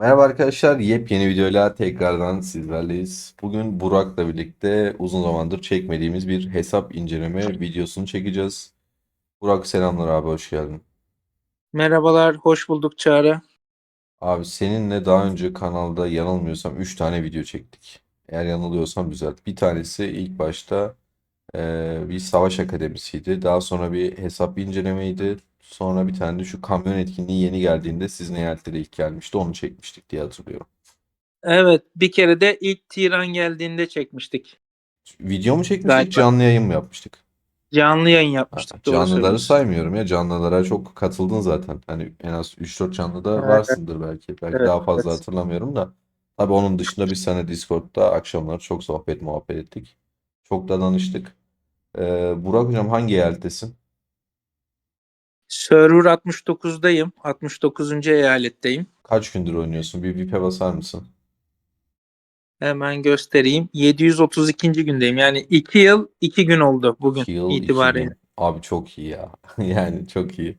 Merhaba arkadaşlar, yepyeni videoyla tekrardan sizlerleyiz. Bugün Burak'la birlikte uzun zamandır çekmediğimiz bir hesap inceleme videosunu çekeceğiz. Burak selamlar abi, hoş geldin. Merhabalar, hoş bulduk Çağrı. Abi seninle daha önce kanalda yanılmıyorsam 3 tane video çektik. Eğer yanılıyorsam düzelt. Bir tanesi ilk başta eee, bir savaş akademisiydi. Daha sonra bir hesap incelemeydi. Sonra bir tane de şu kamyon etkinliği yeni geldiğinde sizin eyaletlere ilk gelmişti. Onu çekmiştik diye hatırlıyorum. Evet, bir kere de ilk Tiran geldiğinde çekmiştik. Video mu çekmiştik, Galiba. canlı yayın mı yapmıştık? Canlı yayın Ha, yapmıştık. Doğru Canlıları saymıyorum ya. Canlılara çok katıldın zaten. Hani en az 3-4 canlıda Evet. varsındır belki. Belki Evet, daha fazla evet. hatırlamıyorum da. Tabii onun dışında biz seninle Discord'da akşamları çok sohbet muhabbet ettik. Çok da danıştık. Ee, Burak hocam hangi eyalettesin? Server 69'dayım. 69. eyaletteyim. Kaç gündür oynuyorsun? Bir VIP'e basar mısın? Hemen göstereyim. 732. gündeyim. Yani 2 yıl 2 gün oldu bugün 2 yıl, 2 itibariyle. gün. Abi çok iyi ya. Yani çok iyi.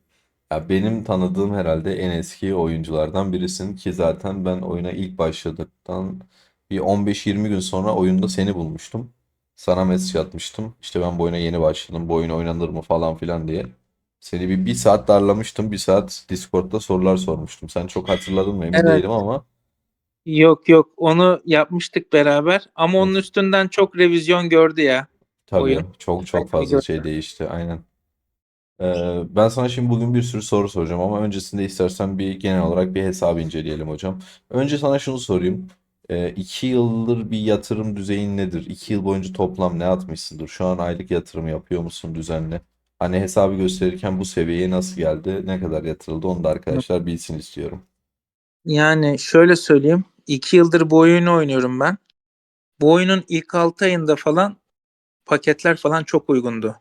Ya benim tanıdığım herhalde en eski oyunculardan birisin ki zaten ben oyuna ilk başladıktan bir 15-20 gün sonra oyunda seni bulmuştum. Sana mesaj atmıştım. İşte ben bu oyuna yeni başladım. Bu oyun oynanır mı falan filan diye. Seni bir, bir saat darlamıştım. Bir saat Discord'da sorular sormuştum. Sen çok hatırladın mı emin Evet. değilim ama Yok yok onu yapmıştık beraber ama onun üstünden çok revizyon gördü ya. tabii Oyun. çok çok fazla şey değişti. Aynen. Ee, ben sana şimdi bugün bir sürü soru soracağım ama öncesinde istersen bir genel olarak bir hesabı inceleyelim hocam. Önce sana şunu sorayım. Ee, iki yıldır bir yatırım düzeyin nedir? İki yıl boyunca toplam ne atmışsındır? Şu an aylık yatırım yapıyor musun düzenli? Hani hesabı gösterirken bu seviyeye nasıl geldi? Ne kadar yatırıldı? Onu da arkadaşlar bilsin istiyorum. Yani şöyle söyleyeyim. 2 yıldır bu oyunu oynuyorum ben. Bu oyunun ilk 6 ayında falan paketler falan çok uygundu.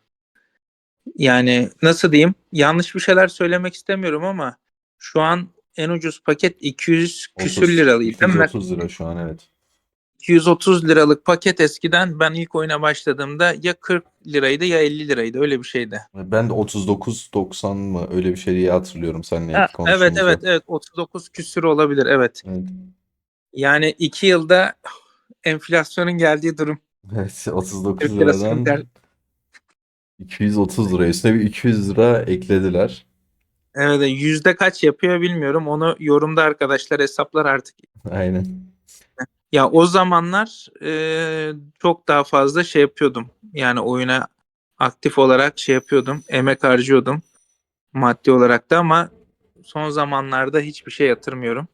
Yani nasıl diyeyim? Yanlış bir şeyler söylemek istemiyorum ama şu an en ucuz paket 200 küsür 30, liralıydı değil mi? 230 lira şu an evet. 230 liralık paket eskiden ben ilk oyuna başladığımda ya 40 liraydı ya 50 liraydı öyle bir şeydi. Ben de 39.90 mı öyle bir şey diye hatırlıyorum seninle Ha, ilk evet konuştuğumuzda. evet evet 39 küsür olabilir evet. Evet. Yani 2 yılda enflasyonun geldiği durum. Evet 39 Türk lirasının liradan 230 lira üstüne bir 200 lira eklediler. Evet yüzde kaç yapıyor bilmiyorum. Onu yorumda arkadaşlar hesaplar artık. Aynen. Ya o zamanlar e, çok daha fazla şey yapıyordum. Yani oyuna aktif olarak şey yapıyordum. Emek harcıyordum. Maddi olarak da ama son zamanlarda hiçbir şey yatırmıyorum.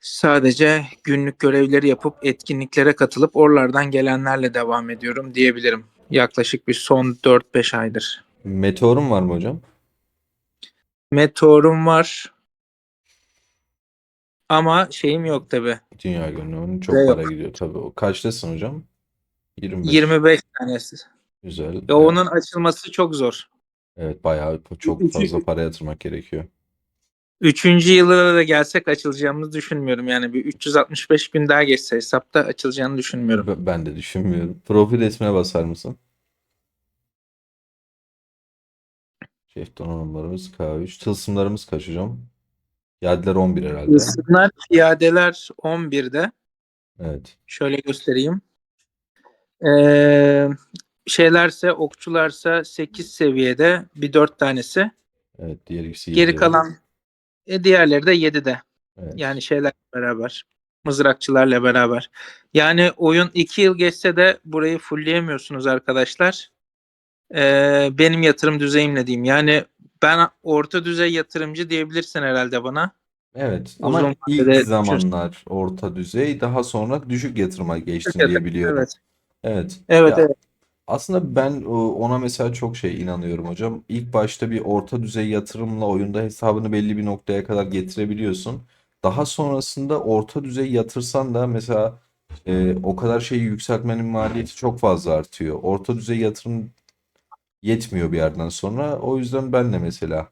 Sadece günlük görevleri yapıp etkinliklere katılıp oralardan gelenlerle devam ediyorum diyebilirim. Yaklaşık bir son 4-5 aydır. Meteor'un var mı hocam? Meteorum var. Ama şeyim yok tabi. Dünya günü. Onun çok Yok. para gidiyor tabii. O kaçtasın hocam? 25. 25 tanesi. Güzel. Ya Evet. onun açılması çok zor. Evet bayağı çok fazla para yatırmak gerekiyor. Üçüncü yılına da gelsek açılacağımızı düşünmüyorum. Yani bir 365 gün daha geçse hesapta açılacağını düşünmüyorum. Ben de düşünmüyorum. Profil resmine basar mısın? Şef donanımlarımız K3. Tılsımlarımız kaç hocam? Yadiler 11 herhalde. Isınlar piyadeler 11'de. Evet. Şöyle göstereyim. Ee, şeylerse okçularsa 8 seviyede bir 4 tanesi. Evet. Diğer ikisi Geri 7. kalan e, diğerleri de 7'de. Evet. Yani şeylerle beraber. Mızrakçılarla beraber. Yani oyun 2 yıl geçse de burayı fullleyemiyorsunuz arkadaşlar. Ee, benim yatırım düzeyimle diyeyim. Yani ben orta düzey yatırımcı diyebilirsin herhalde bana. Evet Uzun ama ilk vadede zamanlar orta düzey daha sonra düşük yatırıma geçtin diye biliyorum. Evet. Evet. Evet, Ya evet. aslında ben o- ona mesela çok şey inanıyorum hocam. İlk başta bir orta düzey yatırımla oyunda hesabını belli bir noktaya kadar getirebiliyorsun. Daha sonrasında orta düzey yatırsan da mesela e, o kadar şeyi yükseltmenin maliyeti çok fazla artıyor. Orta düzey yatırım yetmiyor bir yerden sonra. O yüzden ben de mesela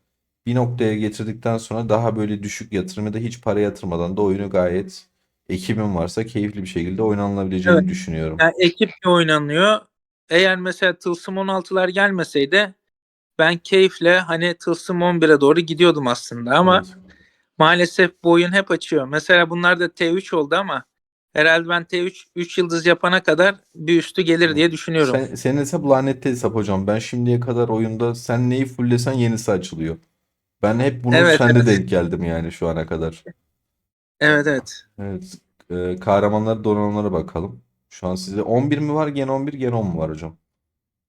bir noktaya getirdikten sonra daha böyle düşük yatırımı da hiç para yatırmadan da oyunu gayet ekibim varsa keyifli bir şekilde oynanılabileceğini düşünüyorum. Yani ekiple oynanıyor. Eğer mesela Tılsım 16'lar gelmeseydi ben keyifle hani Tılsım 11'e doğru gidiyordum aslında ama Evet. maalesef bu oyun hep açıyor. Mesela bunlar da T3 oldu ama herhalde ben T3 3 yıldız yapana kadar bir üstü gelir diye düşünüyorum. Sen, senin hesap lanetli hesap hocam. Ben şimdiye kadar oyunda sen neyi fulllesen yenisi açılıyor. Ben hep bunu Evet, sende evet. denk geldim yani şu ana kadar. Evet evet. Evet. E, kahramanlar donanımlara bakalım. Şu an size 11 mi var? Gen 11, Gen 10 mu var hocam?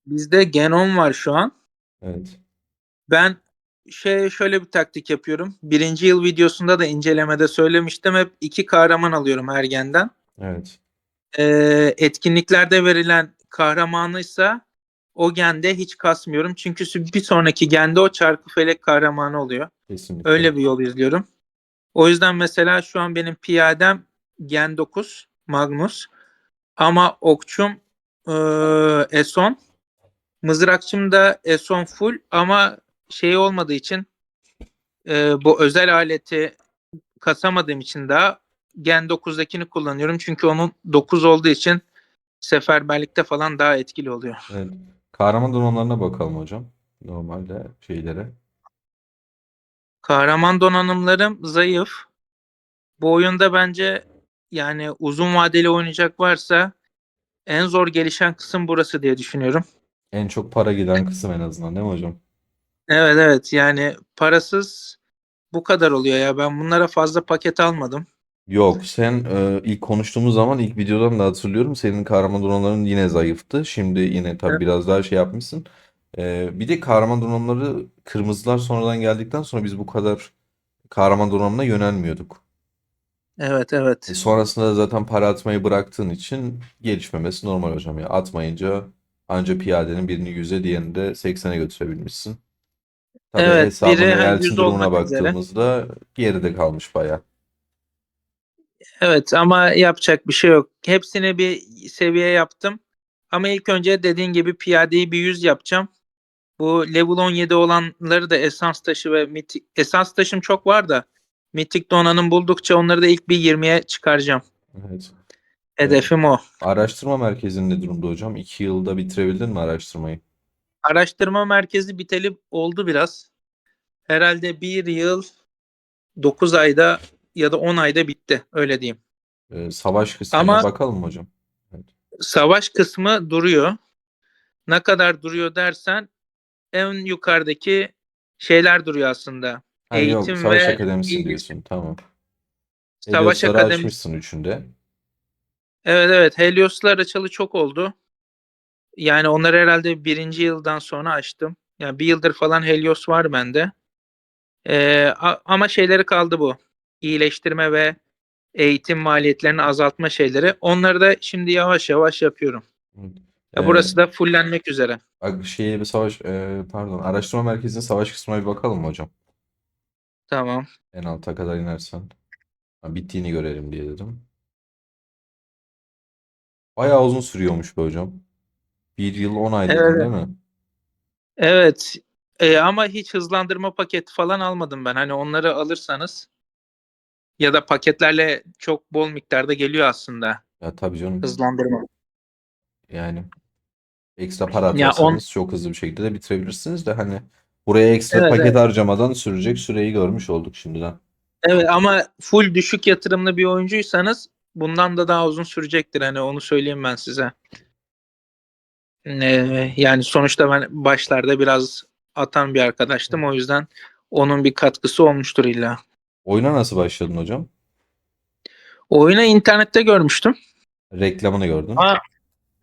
Bizde Genon var şu an. Evet. Ben şey şöyle bir taktik yapıyorum. Birinci yıl videosunda da incelemede söylemiştim. Hep iki kahraman alıyorum her genden. Evet. Ee, etkinliklerde verilen kahramanıysa o gende hiç kasmıyorum. Çünkü bir sonraki gende o çarkı felek kahramanı oluyor. Kesinlikle. Öyle bir yol izliyorum. O yüzden mesela şu an benim piyadem Gen 9 Magnus ama okçum eee Eson. Mızrakçım da Eson full ama şey olmadığı için eee, bu özel aleti kasamadığım için daha Gen 9'dakini kullanıyorum. Çünkü onun 9 olduğu için seferberlikte falan daha etkili oluyor. Evet. Kahraman donanımlarına bakalım hocam. Normalde şeylere. Kahraman donanımlarım zayıf. Bu oyunda bence yani uzun vadeli oynayacak varsa en zor gelişen kısım burası diye düşünüyorum. En çok para giden kısım en azından değil mi hocam? Evet evet yani parasız bu kadar oluyor ya. Ben bunlara fazla paket almadım. Yok sen e, ilk konuştuğumuz zaman ilk videodan da hatırlıyorum senin kahraman donanımların yine zayıftı. Şimdi yine tabii Evet. biraz daha şey yapmışsın. E, bir de kahraman donanımları kırmızılar sonradan geldikten sonra biz bu kadar kahraman donanımına yönelmiyorduk. Evet evet. E, sonrasında da zaten para atmayı bıraktığın için gelişmemesi normal hocam ya. Atmayınca anca piyadenin birini 100'e diğerini de 80'e götürebilmişsin. Tabii Evet, biri ve hani Elçin 100 durumuna olmak üzere. baktığımızda geride kalmış bayağı. Evet ama yapacak bir şey yok. Hepsini bir seviye yaptım. Ama ilk önce dediğin gibi piyadeyi bir 100 yapacağım. Bu level 17 olanları da esans taşı ve mitik esans taşım çok var da mitik donanım buldukça onları da ilk bir 20'ye çıkaracağım. Evet. Hedefim o. Araştırma merkezinin ne durumda hocam? İki yılda bitirebildin mi araştırmayı? Araştırma merkezi biteli oldu biraz. Herhalde bir yıl 9 ayda ya da 10 ayda bitti. Öyle diyeyim. Ee, savaş kısmına Ama- bakalım hocam? Savaş kısmı duruyor. Ne kadar duruyor dersen en yukarıdaki şeyler duruyor aslında. Ha, yok, Eğitim Savaş ve Akademisi diyorsun. Tamam. Savaş Akademisi. açmışsın üçünde. Evet evet Helios'lar açılı çok oldu. Yani onları herhalde birinci yıldan sonra açtım. Yani bir yıldır falan Helios var bende. Ee, ama şeyleri kaldı bu. İyileştirme ve eğitim maliyetlerini azaltma şeyleri. Onları da şimdi yavaş yavaş yapıyorum. Ya Ee, burası da fullenmek üzere. bak şeye bir savaş e, pardon araştırma merkezinin savaş kısmına bir bakalım mı hocam? Tamam. En alta kadar inersen. Ha, bittiğini görelim diye dedim. Bayağı uzun sürüyormuş be hocam. Bir yıl 10 ay dedin Evet. değil mi? Evet. Ee, ama hiç hızlandırma paketi falan almadım ben. Hani onları alırsanız ya da paketlerle çok bol miktarda geliyor aslında Ya tabii canım. hızlandırma. Yani ekstra para Ya on- atarsanız çok hızlı bir şekilde de bitirebilirsiniz de hani buraya ekstra Evet, paket evet. harcamadan sürecek süreyi görmüş olduk şimdiden. Evet ama full düşük yatırımlı bir oyuncuysanız bundan da daha uzun sürecektir. Hani onu söyleyeyim ben size. Ee, yani sonuçta ben başlarda biraz atan bir arkadaştım. O yüzden onun bir katkısı olmuştur illa. Oyuna nasıl başladın hocam? Oyunu internette görmüştüm. Reklamını gördün. Aa,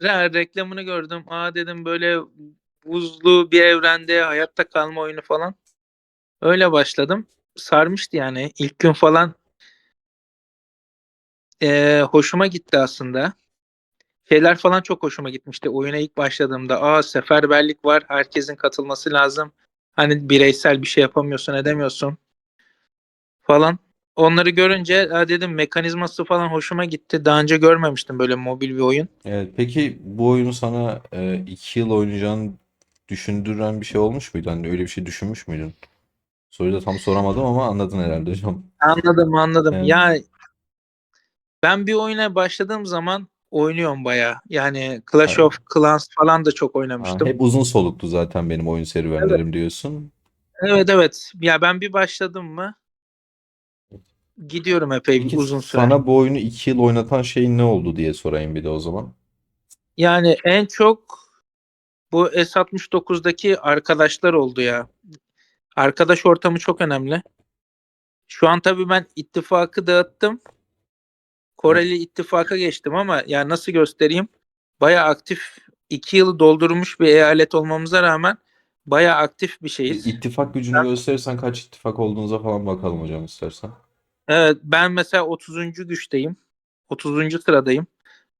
re- reklamını gördüm. Aa dedim böyle buzlu bir evrende hayatta kalma oyunu falan. Öyle başladım. Sarmıştı yani. İlk gün falan ee, hoşuma gitti aslında. Şeyler falan çok hoşuma gitmişti. Oyuna ilk başladığımda aa seferberlik var. Herkesin katılması lazım. Hani bireysel bir şey yapamıyorsun, edemiyorsun falan. Onları görünce ha dedim mekanizması falan hoşuma gitti. Daha önce görmemiştim böyle mobil bir oyun. Evet, peki bu oyunu sana e, iki yıl oynayacağını düşündüren bir şey olmuş muydu? Hani öyle bir şey düşünmüş müydün? Soruyu da tam soramadım ama anladın herhalde hocam. Anladım anladım. Evet. Ya ben bir oyuna başladığım zaman oynuyorum bayağı. Yani Clash Evet. of Clans falan da çok Ha, oynamıştım. hep uzun soluktu zaten benim oyun serüvenlerim diyorsun. Evet evet. Ya ben bir başladım mı gidiyorum epey Peki uzun süre. sana bu oyunu 2 yıl oynatan şey ne oldu diye sorayım bir de o zaman. Yani en çok bu S69'daki arkadaşlar oldu ya. Arkadaş ortamı çok önemli. Şu an tabii ben ittifakı dağıttım. Koreli ittifaka geçtim ama ya nasıl göstereyim? Baya aktif iki yılı doldurmuş bir eyalet olmamıza rağmen baya aktif bir Bir şeyiz. ittifak gücünü gösterirsen kaç ittifak olduğunuza falan bakalım hocam istersen. Evet ben mesela 30. güçteyim. 30. sıradayım.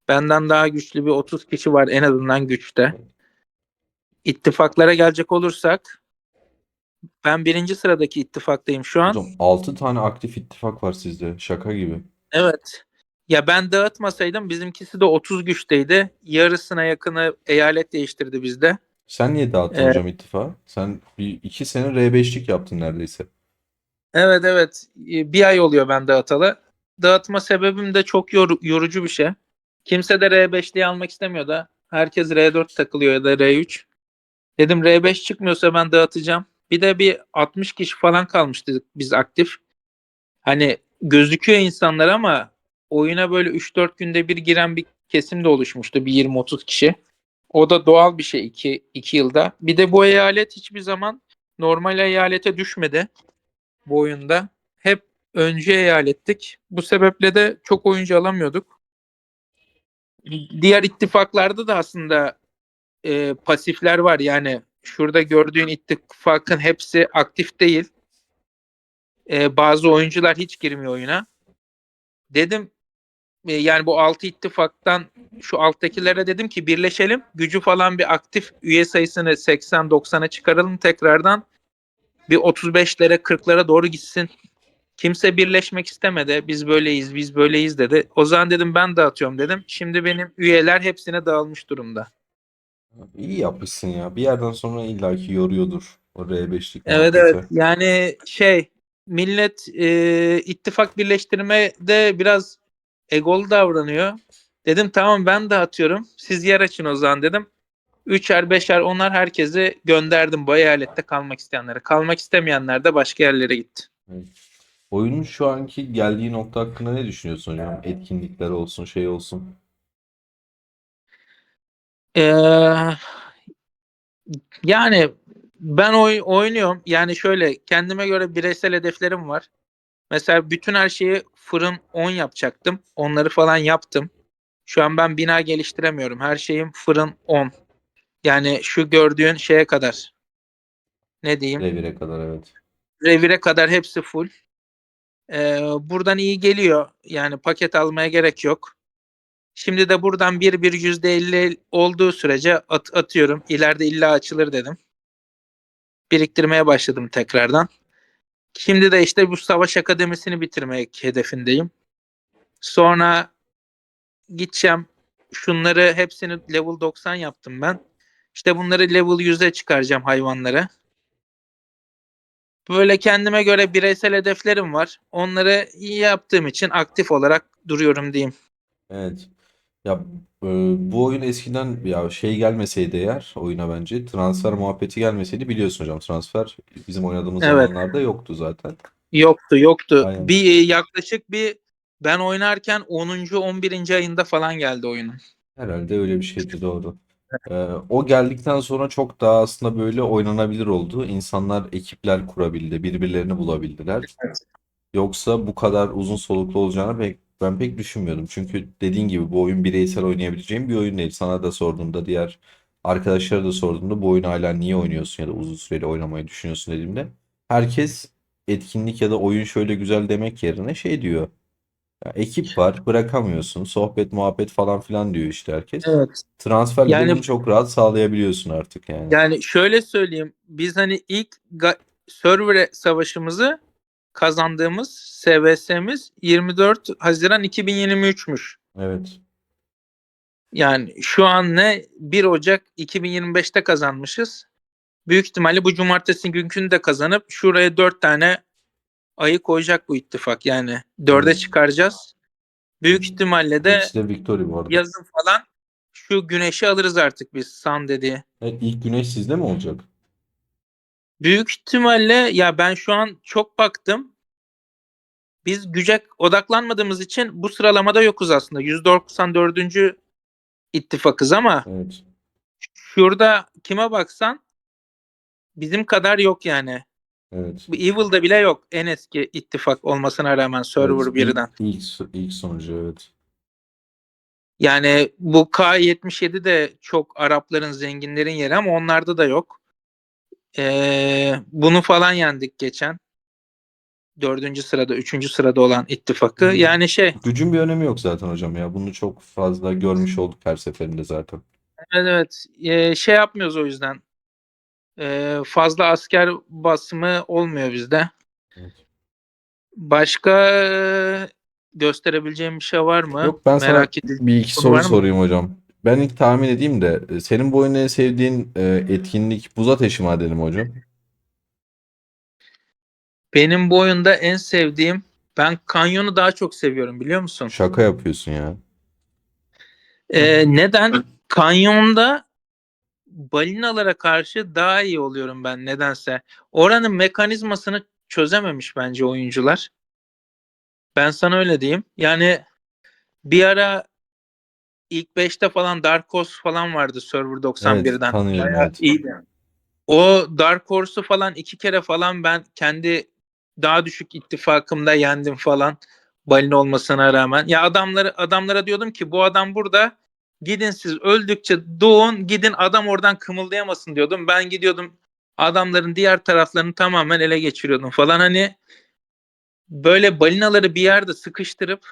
Benden daha güçlü bir 30 kişi var en azından güçte. İttifaklara gelecek olursak ben birinci sıradaki ittifaktayım şu an. Hocam 6 tane aktif ittifak var sizde. Şaka gibi. Evet. Ya ben dağıtmasaydım bizimkisi de 30 güçteydi. Yarısına yakını eyalet değiştirdi bizde. Sen niye dağıttın Evet. hocam ittifağı? Sen bir iki sene R5'lik yaptın neredeyse. Evet evet. Ee, Bir ay oluyor ben dağıtalı. Dağıtma sebebim de çok yor- yorucu bir şey. Kimse de R5'liği almak istemiyor da. Herkes R4 takılıyor ya da R3. Dedim R5 çıkmıyorsa ben dağıtacağım. Bir de bir 60 kişi falan kalmıştı biz aktif. Hani gözüküyor insanlar ama oyuna böyle 3-4 günde bir giren bir kesim de oluşmuştu. Bir 20-30 kişi. O da doğal bir şey 2 2 yılda. Bir de bu eyalet hiçbir zaman normal eyalete düşmedi bu oyunda. Hep öncü eyalettik. Bu sebeple de çok oyuncu alamıyorduk. Diğer ittifaklarda da aslında e, pasifler var. Yani şurada gördüğün ittifakın hepsi aktif değil. E, bazı oyuncular hiç girmiyor oyuna. Dedim e, yani bu altı ittifaktan şu alttakilere dedim ki birleşelim. Gücü falan bir aktif üye sayısını 80-90'a çıkaralım tekrardan. Bir 35'lere 40'lara doğru gitsin. Kimse birleşmek istemedi. Biz böyleyiz, biz böyleyiz dedi. O zaman dedim ben dağıtıyorum dedim. Şimdi benim üyeler hepsine dağılmış durumda. İyi yapmışsın ya. Bir yerden sonra illaki yoruyordur o R5'lik Evet muhabbeti. evet. Yani şey millet e, ittifak birleştirmede biraz egolu davranıyor. Dedim tamam ben dağıtıyorum. Siz yer açın o zaman dedim. Üçer beşer onlar herkesi gönderdim bu eyalette kalmak isteyenlere. Kalmak istemeyenler de başka yerlere gitti. Oyunun şu anki geldiği nokta hakkında ne düşünüyorsun hocam? Etkinlikler olsun, şey olsun. Ee, yani ben oy, oynuyorum. Yani şöyle kendime göre bireysel hedeflerim var. Mesela bütün her şeyi fırın 10 yapacaktım. Onları falan yaptım. Şu an ben bina geliştiremiyorum. Her şeyim fırın 10. Yani şu gördüğün şeye kadar. Ne diyeyim? Revire kadar evet. Revire kadar hepsi full. Ee, buradan iyi geliyor. Yani paket almaya gerek yok. Şimdi de buradan bir bir yüzde elli olduğu sürece at- atıyorum. İleride illa açılır dedim. Biriktirmeye başladım tekrardan. Şimdi de işte bu savaş akademisini bitirmek hedefindeyim. Sonra gideceğim. Şunları hepsini level 90 yaptım ben. İşte bunları level 100'e çıkaracağım hayvanları. Böyle kendime göre bireysel hedeflerim var. Onları iyi yaptığım için aktif olarak duruyorum diyeyim. Evet. Ya e, bu oyun eskiden ya şey gelmeseydi eğer oyuna bence transfer muhabbeti gelmeseydi biliyorsun hocam transfer bizim oynadığımız Evet. zamanlarda yoktu zaten. Yoktu yoktu. Aynen. Bir e, yaklaşık bir ben oynarken 10. 11. ayında falan geldi oyunun. Herhalde öyle bir şeydi doğru. Ee, o geldikten sonra çok daha aslında böyle oynanabilir oldu. İnsanlar ekipler kurabildi, birbirlerini bulabildiler. Yoksa bu kadar uzun soluklu olacağını pek, ben pek düşünmüyordum. Çünkü dediğin gibi bu oyun bireysel oynayabileceğim bir oyun değil. Sana da sorduğumda, diğer arkadaşlara da sorduğumda bu oyunu hala niye oynuyorsun ya da uzun süreli oynamayı düşünüyorsun dediğimde herkes etkinlik ya da oyun şöyle güzel demek yerine şey diyor. Ya ekip var, bırakamıyorsun. Sohbet, muhabbet falan filan diyor işte herkes. Evet. Transferlerini Yani- çok rahat sağlayabiliyorsun artık yani. Yani şöyle söyleyeyim. Biz hani ilk ga- server savaşımızı kazandığımız SVS'miz 24 Haziran 2023'müş. Evet. Yani şu an ne 1 Ocak 2025'te kazanmışız. Büyük ihtimalle bu cumartesi günkünü de kazanıp şuraya 4 tane ayı koyacak bu ittifak. Yani 4'e Hmm. çıkaracağız. Büyük ihtimalle de İkisi de Victory bu arada. yazın falan şu güneşi alırız artık biz Sun dediği. Evet, ilk güneş sizde mi olacak? Büyük ihtimalle ya ben şu an çok baktım. biz güce odaklanmadığımız için bu sıralamada yokuz aslında. %94. ittifakız ama Evet. şurada kime baksan bizim kadar yok yani. Evet. Bu Evil'da bile yok. En eski ittifak olmasına rağmen server Evet, birden. ilk, ilk, ilk sonucu evet. Yani bu K77 de çok Arapların, zenginlerin yeri ama onlarda da yok. Ee, bunu falan yendik geçen. Dördüncü sırada, üçüncü sırada olan ittifakı. Hı. Yani şey, Gücün bir önemi yok zaten hocam ya. Bunu çok fazla görmüş olduk her seferinde zaten. evet, evet Ee, şey yapmıyoruz o yüzden. Ee, fazla asker basımı olmuyor bizde. Evet. Başka e, gösterebileceğim bir şey var mı? Yok ben sana Merak edildiğim bir iki soru sorayım hocam. Ben ilk tahmin edeyim de e, senin bu oyunda en sevdiğin e, etkinlik buz ateşi madeni mi hocam? Benim bu oyunda en sevdiğim ben kanyonu daha çok seviyorum biliyor musun? Şaka yapıyorsun ya. Ee, neden? Kanyonda balinalara karşı daha iyi oluyorum ben nedense. Oranın mekanizmasını çözememiş bence oyuncular. Ben sana öyle diyeyim. Yani bir ara ilk 5'te falan Dark Horse falan vardı Server 91'den. tanıyorum, Bayağı evet. iyiydi. O Dark Horse'u falan iki kere falan ben kendi daha düşük ittifakımda yendim falan. Balina olmasına rağmen. Ya adamları adamlara diyordum ki bu adam burada gidin siz öldükçe doğun gidin adam oradan kımıldayamasın diyordum. Ben gidiyordum adamların diğer taraflarını tamamen ele geçiriyordum falan. Hani böyle balinaları bir yerde sıkıştırıp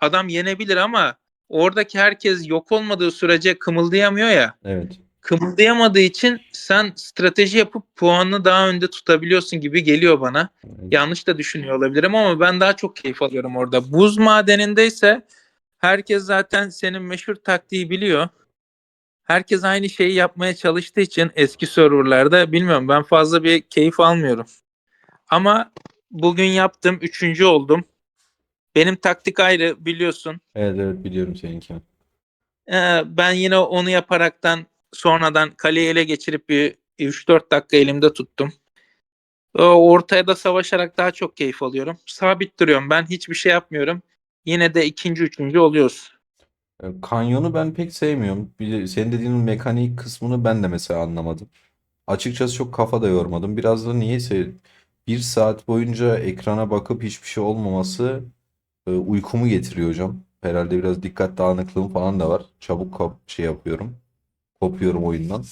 adam yenebilir ama oradaki herkes yok olmadığı sürece kımıldayamıyor ya Evet. kımıldayamadığı için sen strateji yapıp puanını daha önde tutabiliyorsun gibi geliyor bana. Evet. Yanlış da düşünüyor olabilirim ama ben daha çok keyif alıyorum orada. Buz madeninde ise herkes zaten senin meşhur taktiği biliyor. Herkes aynı şeyi yapmaya çalıştığı için eski serverlarda bilmiyorum ben fazla bir keyif almıyorum. Ama bugün yaptım, üçüncü oldum. Benim taktik ayrı biliyorsun. Evet evet biliyorum seninkini. Ee, ben yine onu yaparaktan sonradan kaleyi ele geçirip bir 3-4 dakika elimde tuttum. Ee, Ortaya da savaşarak daha çok keyif alıyorum. Sabit duruyorum. Ben hiçbir şey yapmıyorum. Yine de ikinci, üçüncü oluyoruz. E, Kanyonu ben pek sevmiyorum. Bir de senin dediğin mekanik kısmını ben de mesela anlamadım. Açıkçası çok kafa da yormadım. Biraz da niyeyse bir saat boyunca ekrana bakıp hiçbir şey olmaması e, uykumu getiriyor hocam. Herhalde biraz dikkat dağınıklığım falan da var. Çabuk kap şey yapıyorum. Kopuyorum oyundan.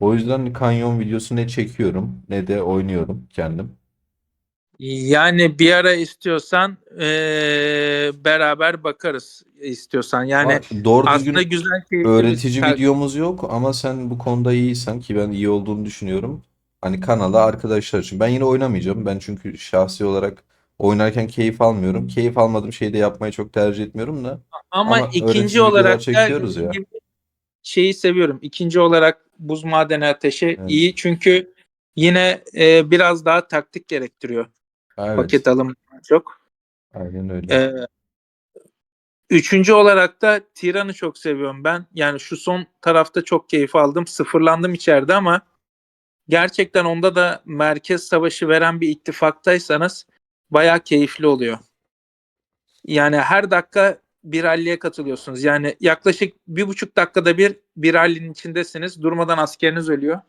O yüzden kanyon videosu ne çekiyorum ne de oynuyorum kendim. Yani bir ara istiyorsan ee, beraber bakarız istiyorsan. Yani Ama doğru düzgün aslında güzel keyifli bir öğretici videomuz yok ama sen bu konuda iyiysen ki ben iyi olduğunu düşünüyorum. Hani kanala arkadaşlar için. Ben yine oynamayacağım. Ben çünkü şahsi olarak oynarken keyif almıyorum. Keyif almadığım şeyi de yapmayı çok tercih etmiyorum da. Ama, Ama öğretici ikinci videolar olarak da çekiyoruz ya. şeyi seviyorum. İkinci olarak buz madeni ateşi Evet. iyi çünkü yine e, biraz daha taktik gerektiriyor Evet, paket alımından çok. aynen öyle. E, üçüncü olarak da Tiran'ı çok seviyorum ben. Yani şu son tarafta çok keyif aldım. Sıfırlandım içeride ama gerçekten onda da merkez savaşı veren bir ittifaktaysanız bayağı keyifli oluyor. Yani her dakika bir ralliye katılıyorsunuz. Yani yaklaşık bir buçuk dakikada bir bir rallinin içindesiniz. Durmadan askeriniz ölüyor.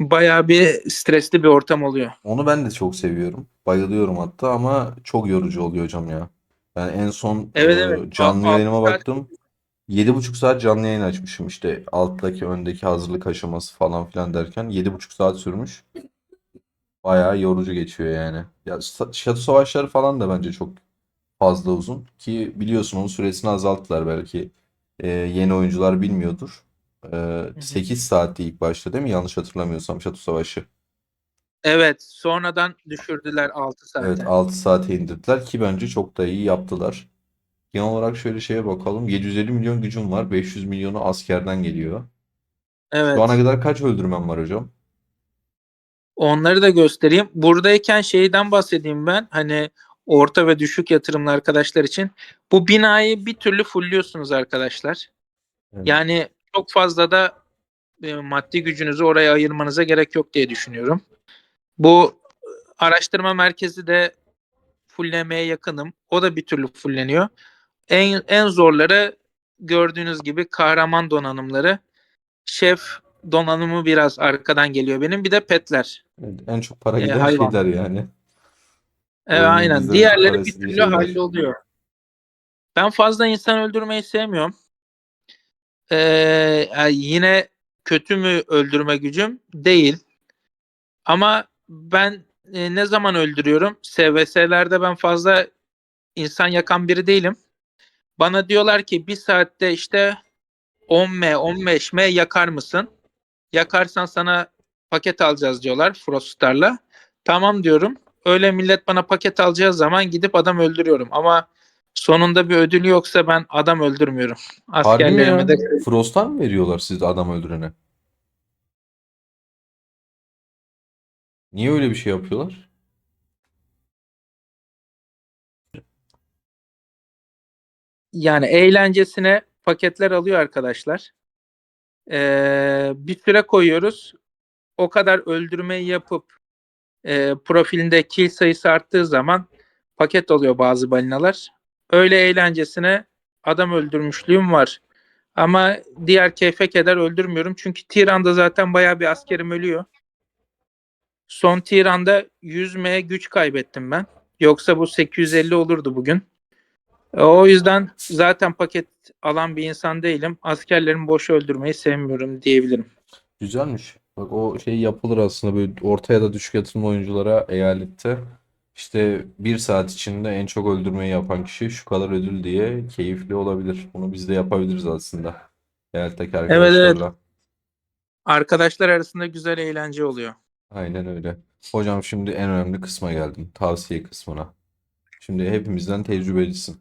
Bayağı bir stresli bir ortam oluyor. Onu ben de çok seviyorum. Bayılıyorum hatta ama çok yorucu oluyor hocam ya. Yani en son Evet, e, evet. canlı Al- yayınıma altı saat- baktım. 7,5 saat canlı yayın açmışım işte alttaki öndeki hazırlık aşaması falan filan derken 7,5 saat sürmüş. Bayağı yorucu geçiyor yani. Ya sa- şatı savaşları falan da bence çok fazla uzun ki biliyorsun onun süresini azalttılar belki e, yeni oyuncular bilmiyordur. E, 8 saatti ilk başta değil mi? Yanlış hatırlamıyorsam şatı savaşı. Evet, sonradan düşürdüler 6 saate. Evet 6 saate indirdiler ki bence çok da iyi yaptılar. Genel olarak şöyle şeye bakalım. 750 milyon gücüm var. 500 milyonu askerden geliyor. Evet. Şu ana kadar kaç öldürmem var hocam? Onları da göstereyim. Buradayken şeyden bahsedeyim ben. Hani orta ve düşük yatırımlı arkadaşlar için. Bu binayı bir türlü fulluyorsunuz arkadaşlar. Evet. Yani çok fazla da e, maddi gücünüzü oraya ayırmanıza gerek yok diye düşünüyorum. Bu araştırma merkezi de fulllemeye yakınım. O da bir türlü fulleniyor. En, en zorları gördüğünüz gibi kahraman donanımları. Şef donanımı biraz arkadan geliyor benim. Bir de petler. Evet, en çok para Ee, giden hayvan. şeyler yani. E, Oyunun aynen. Diğerleri bir türlü halloluyor. Ben fazla insan öldürmeyi sevmiyorum. Ee, yani yine kötü mü öldürme gücüm? Değil. Ama ben e, ne zaman öldürüyorum? SVS'lerde ben fazla insan yakan biri değilim. Bana diyorlar ki bir saatte işte 10M, 15M yakar mısın? Yakarsan sana paket alacağız diyorlar Frostar'la. Tamam diyorum. Öyle millet bana paket alacağı zaman gidip adam öldürüyorum. Ama sonunda bir ödül yoksa ben adam öldürmüyorum. Harbi ya? Askerlerime de Frost'tan mı veriyorlar siz adam öldürene? Niye öyle bir şey yapıyorlar? yani eğlencesine paketler alıyor arkadaşlar. Ee, bir süre koyuyoruz. O kadar öldürmeyi yapıp e, profilinde kill sayısı arttığı zaman paket oluyor bazı balinalar. Öyle eğlencesine adam öldürmüşlüğüm var. Ama diğer keyfe keder öldürmüyorum. Çünkü Tiran'da zaten bayağı bir askerim ölüyor. Son Tiran'da 100 M güç kaybettim ben. Yoksa bu 850 olurdu bugün. E, O yüzden zaten paket alan bir insan değilim. Askerlerimi boş öldürmeyi sevmiyorum diyebilirim. Güzelmiş. Bak o şey yapılır aslında böyle ortaya da düşük yatırımlı oyunculara eyalette işte bir saat içinde en çok öldürmeyi yapan kişi şu kadar ödül diye keyifli olabilir. Bunu biz de yapabiliriz aslında. Eyaletteki evet. arkadaşlarla. Arkadaşlar arasında güzel eğlence oluyor. Aynen öyle. Hocam şimdi en önemli kısma geldim. Tavsiye kısmına. Şimdi hepimizden tecrübelisin.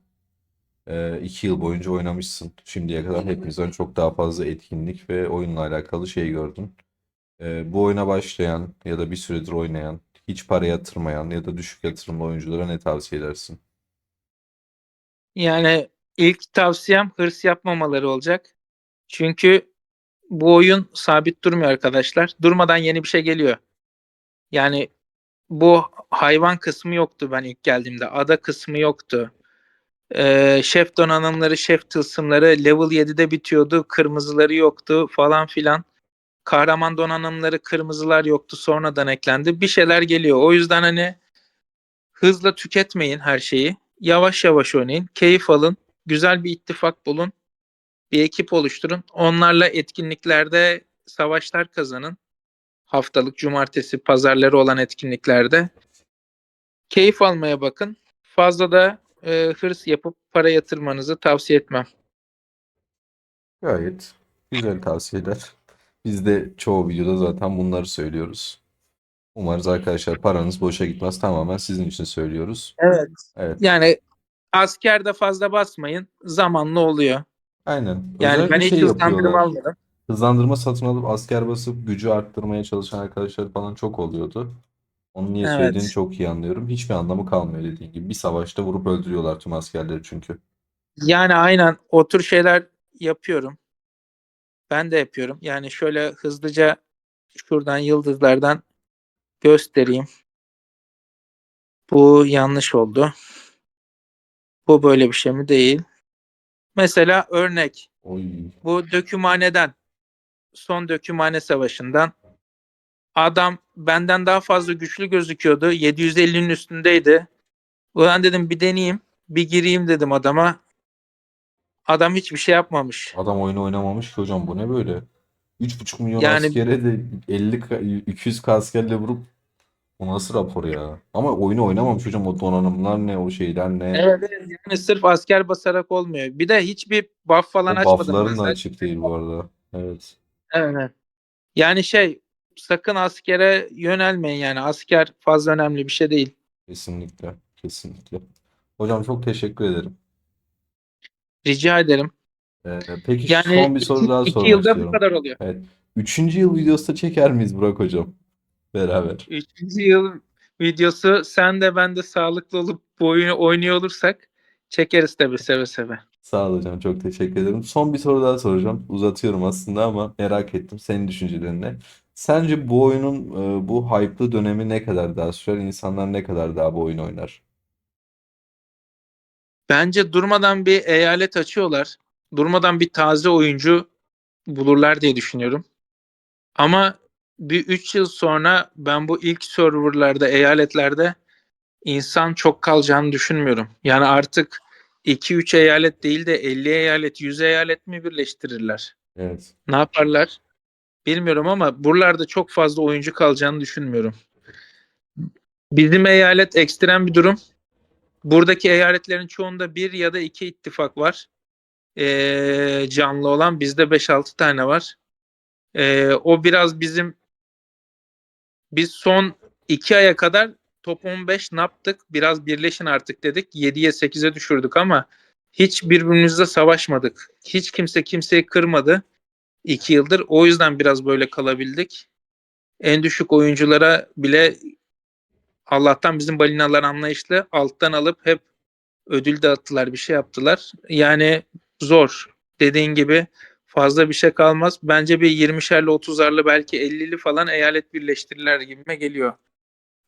Ee, iki yıl boyunca oynamışsın. Şimdiye kadar hepimizden çok daha fazla etkinlik ve oyunla alakalı şey gördün. Ee, bu oyuna başlayan ya da bir süredir oynayan, hiç para yatırmayan ya da düşük yatırımlı oyunculara ne tavsiye edersin? Yani ilk tavsiyem hırs yapmamaları olacak. Çünkü bu oyun sabit durmuyor arkadaşlar. Durmadan yeni bir şey geliyor. Yani bu hayvan kısmı yoktu ben ilk geldiğimde. Ada kısmı yoktu. Ee, şef donanımları, şef tılsımları level 7'de bitiyordu. Kırmızıları yoktu falan filan. Kahraman donanımları kırmızılar yoktu. Sonradan eklendi. Bir şeyler geliyor. O yüzden hani hızla tüketmeyin her şeyi. Yavaş yavaş oynayın. Keyif alın. Güzel bir ittifak bulun. Bir ekip oluşturun. Onlarla etkinliklerde savaşlar kazanın. Haftalık, cumartesi, pazarları olan etkinliklerde. Keyif almaya bakın. Fazla da e, hırs yapıp para yatırmanızı tavsiye etmem. Gayet güzel tavsiyeler. Biz de çoğu videoda zaten bunları söylüyoruz. Umarız arkadaşlar paranız boşa gitmez. Tamamen sizin için söylüyoruz. Evet. Evet. Yani askerde fazla basmayın. Zamanlı oluyor. Aynen. Yani Özellikle ben hiç şey hızlandırma yapıyorlar. almadım. Hızlandırma satın alıp asker basıp gücü arttırmaya çalışan arkadaşlar falan çok oluyordu. Onun niye Evet. söylediğini çok iyi anlıyorum. Hiçbir anlamı kalmıyor dediğin gibi. Bir savaşta vurup öldürüyorlar tüm askerleri çünkü. Yani aynen o tür şeyler yapıyorum. Ben de yapıyorum. Yani şöyle hızlıca şuradan yıldızlardan göstereyim. Bu yanlış oldu. Bu böyle bir şey mi değil. Mesela örnek Oy. bu dökümhaneden son dökümhane savaşından adam benden daha fazla güçlü gözüküyordu. 750'nin üstündeydi. Ulan dedim bir deneyeyim. Bir gireyim dedim adama. Adam hiçbir şey yapmamış. Adam oyunu oynamamış ki hocam bu ne böyle? 3,5 milyon Yani- askere de 50 ka- 200 k askerle vurup bu nasıl rapor ya? Ama oyunu oynamamış hocam o donanımlar ne o şeyler ne? Evet, evet. yani sırf asker basarak olmuyor. Bir de hiçbir buff falan O açmadım. buff'ların ben. da Sadece- açık değil bu arada. Evet. Evet. Yani şey sakın askere yönelmeyin yani asker fazla önemli bir şey değil. Kesinlikle. Kesinlikle. Hocam çok teşekkür ederim. Rica ederim. Ee, peki Yani son bir soru daha iki sormak yılda bu istiyorum. kadar oluyor. Evet. Üçüncü yıl videosu da çeker miyiz Burak hocam? Beraber. Üçüncü yıl videosu sen de ben de sağlıklı olup bu oyunu oynuyor olursak çekeriz tabii seve seve. Sağ ol hocam. Çok teşekkür ederim. Son bir soru daha soracağım. Uzatıyorum aslında ama merak ettim senin düşüncelerini. Sence bu oyunun e, bu hype'lı dönemi ne kadar daha sürer? İnsanlar ne kadar daha bu oyunu oynar? Bence durmadan bir eyalet açıyorlar. Durmadan bir taze oyuncu bulurlar diye düşünüyorum. Ama bir 3 yıl sonra ben bu ilk serverlarda, eyaletlerde insan çok kalacağını düşünmüyorum. Yani artık 2-3 eyalet değil de 50 eyalet, 100 eyalet mi birleştirirler? Evet. Ne yaparlar? Bilmiyorum ama buralarda çok fazla oyuncu kalacağını düşünmüyorum. Bizim eyalet ekstrem bir durum. Buradaki eyaletlerin çoğunda bir ya da iki ittifak var. Ee, canlı olan bizde 5-6 tane var. Ee, o biraz bizim biz son 2 aya kadar top 15 ne yaptık? Biraz birleşin artık dedik. 7'ye 8'e düşürdük ama hiç birbirimizle savaşmadık. Hiç kimse kimseyi kırmadı. 2 yıldır. O yüzden biraz böyle kalabildik. En düşük oyunculara bile Allah'tan bizim balinalar anlayışlı alttan alıp hep ödül dağıttılar, bir şey yaptılar. Yani zor. Dediğin gibi fazla bir şey kalmaz. Bence bir 20'şerli 30'arlı belki 50'li falan eyalet birleştirirler gibime geliyor.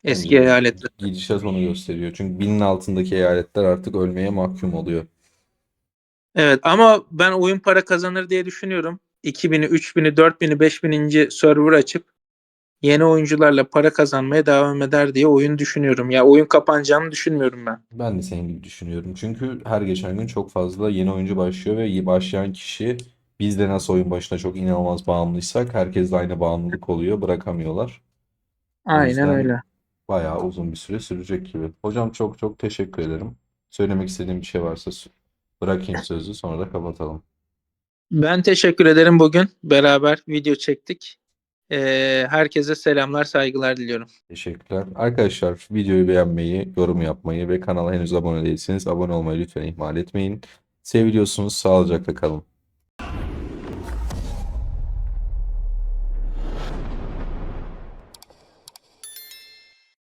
Eski de eyaletler. Gidişat onu gösteriyor. Çünkü binin altındaki eyaletler artık ölmeye mahkum oluyor. Evet ama ben oyun para kazanır diye düşünüyorum. 2000'i, 3000'i, 4000'i, 5000'inci server açıp yeni oyuncularla para kazanmaya devam eder diye oyun düşünüyorum. Ya oyun kapanacağını düşünmüyorum ben. Ben de senin gibi düşünüyorum. Çünkü her geçen gün çok fazla yeni oyuncu başlıyor ve başlayan kişi biz de nasıl oyun başına çok inanılmaz bağımlıysak herkes de aynı bağımlılık oluyor. Bırakamıyorlar. Aynen öyle. bayağı uzun bir süre sürecek gibi. Hocam çok çok teşekkür ederim. Söylemek istediğim bir şey varsa bırakayım sözü sonra da kapatalım. Ben teşekkür ederim bugün. Beraber video çektik. Ee, herkese selamlar, saygılar diliyorum. Teşekkürler. Arkadaşlar videoyu beğenmeyi, yorum yapmayı ve kanala henüz abone değilseniz abone olmayı lütfen ihmal etmeyin. Seviliyorsunuz. Sağlıcakla kalın.